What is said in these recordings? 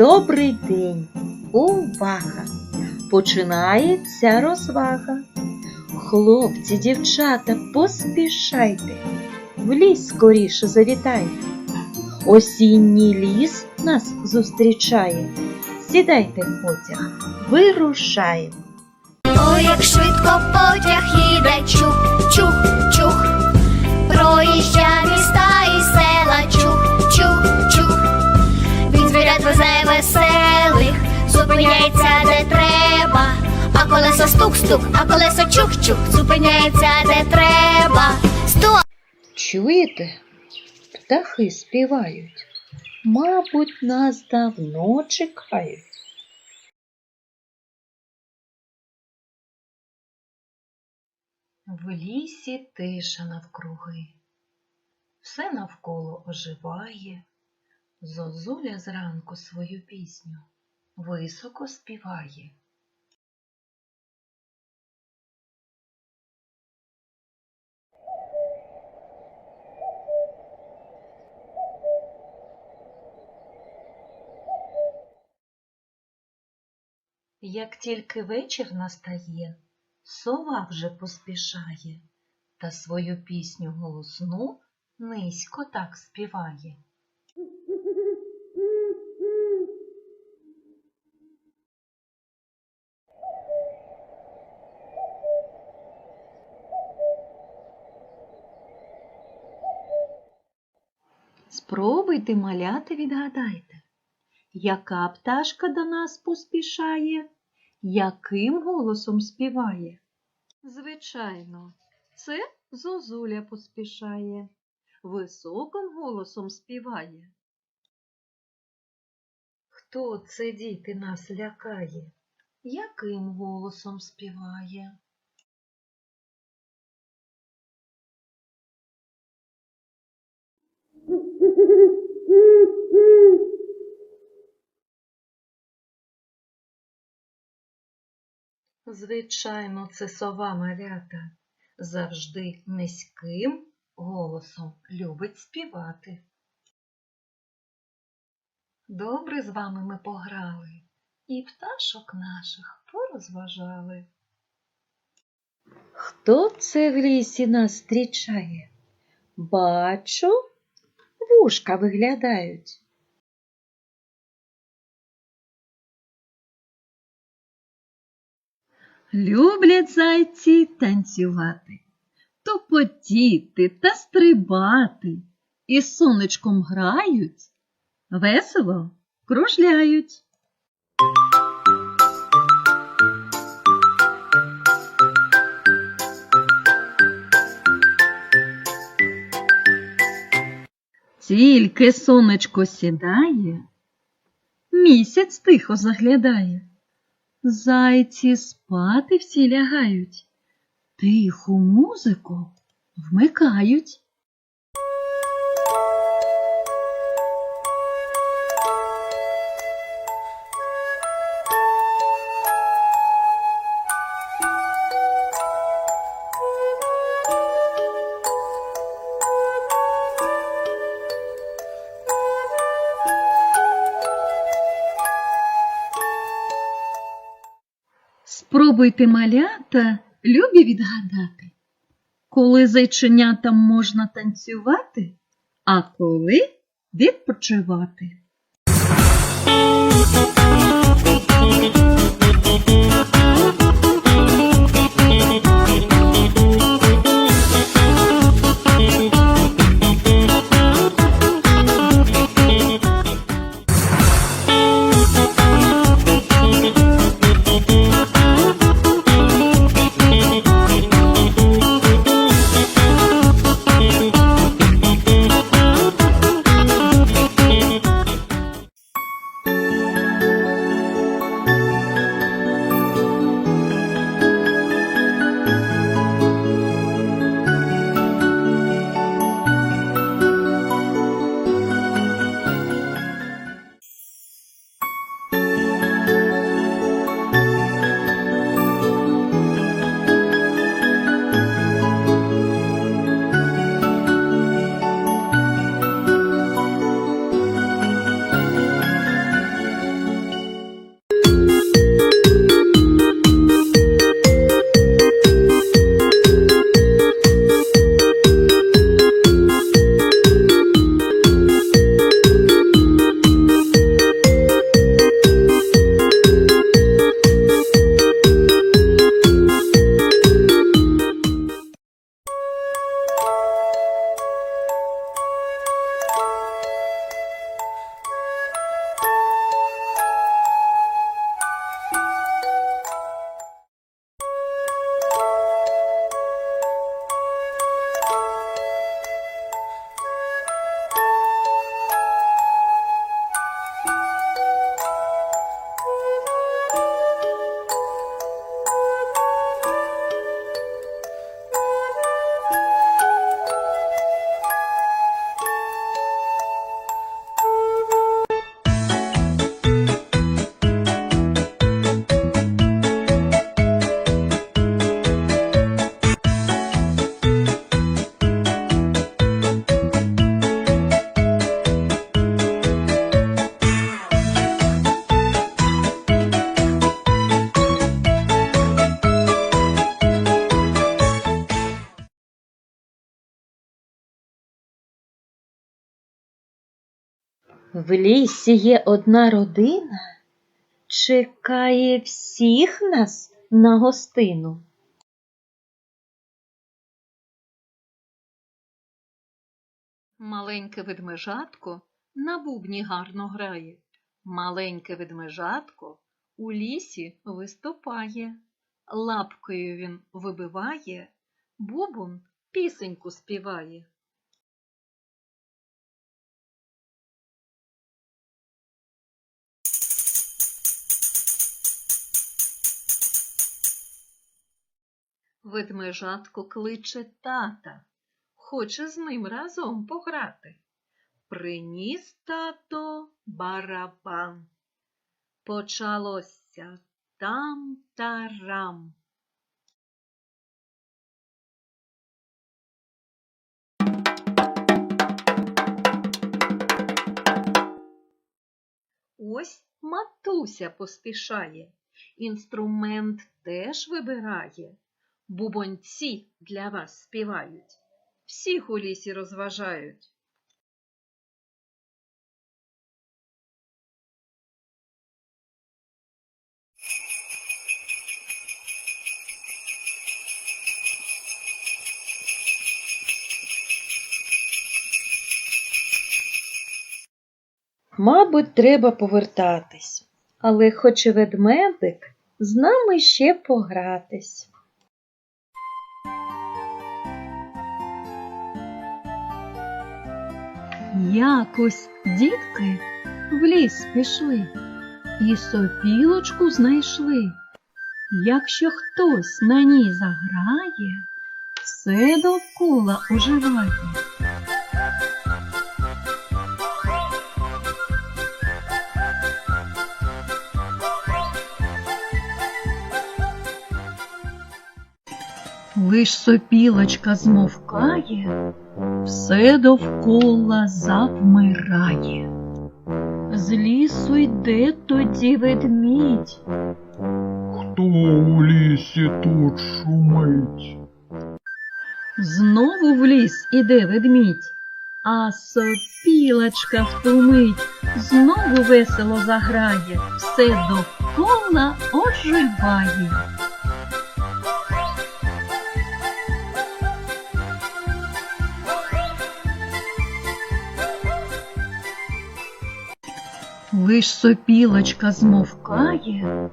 Добрий день! Увага! Починається розвага. Хлопці, дівчата, поспішайте, в ліс скоріше завітайте. Осінній ліс нас зустрічає. Сідайте в потяг, вирушаємо. Ой, як швидко потяг їде чух, стук-стук, а колесо чух-чух, зупиняється де треба. Стоп! Чуєте? Птахи співають. Мабуть, нас давно чекають. В лісі тиша навкруги. Все навколо оживає. Зозуля зранку свою пісню високо співає. Як тільки вечір настає, сова вже поспішає та свою пісню голосну низько так співає. Спробуйте маляти відгадайте, яка пташка до нас поспішає, яким голосом співає? Звичайно, це зозуля поспішає, високим голосом співає. Хто це діти нас лякає? Яким голосом співає? Звичайно, це сова малята. Завжди низьким голосом любить співати. Добре з вами ми пограли і пташок наших порозважали. Хто це в лісі нас зустрічає? Бачу, вушка виглядають. Люблять зайці танцювати, тупотіти та стрибати, і сонечком грають, весело кружляють. Тільки сонечко сідає, місяць тихо заглядає. Зайці спати всі лягають, тиху музику вмикають. Спробуйте малята любі відгадати, коли зайченятам можна танцювати, а коли відпочивати. Музика В лісі є одна родина, чекає всіх нас на гостину. Маленьке ведмежатко на бубні гарно грає. Маленьке ведмежатко у лісі виступає. Лапкою він вибиває, бубон пісеньку співає. Ведмежатко кличе тата, хоче з ним разом пограти. Приніс тато барабан. Почалося там тарам. Ось матуся поспішає, інструмент теж вибирає. Бубонці для вас співають, всіх у лісі розважають. Мабуть, треба повертатись, але хоче ведмедик з нами ще погратись. Якось дітки в ліс пішли і сопілочку знайшли. Якщо хтось на ній заграє, все довкола оживає. Лиш сопілочка змовкає, все довкола завмирає. З лісу йде тоді ведмідь, Хто у лісі тут шумить? знову в ліс іде ведмідь, а сопілочка втумить, знову весело заграє, все довкола оживає. Лиш сопілочка змовкає,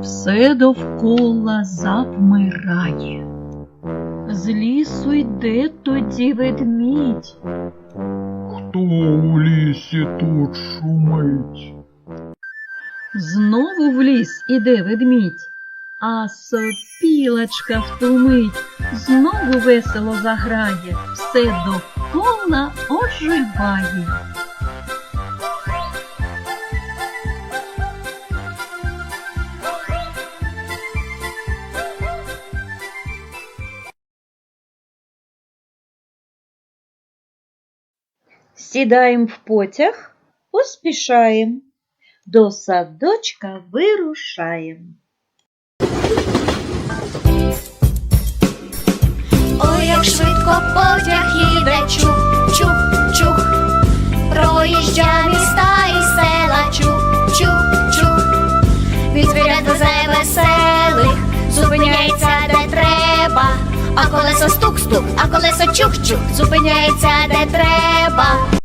все довкола завмирає. З лісу йде тоді ведмідь, Хто у лісі тут шумить? знову в ліс іде ведмідь, а сопілочка втумить, знову весело заграє, все довкола оживає. Сідаєм в потяг, поспішаєм, до садочка вирушаєм. Ой, як швидко потяг їде, чух, а колесо стук-стук, а колесо чух-чух, зупиняється де треба.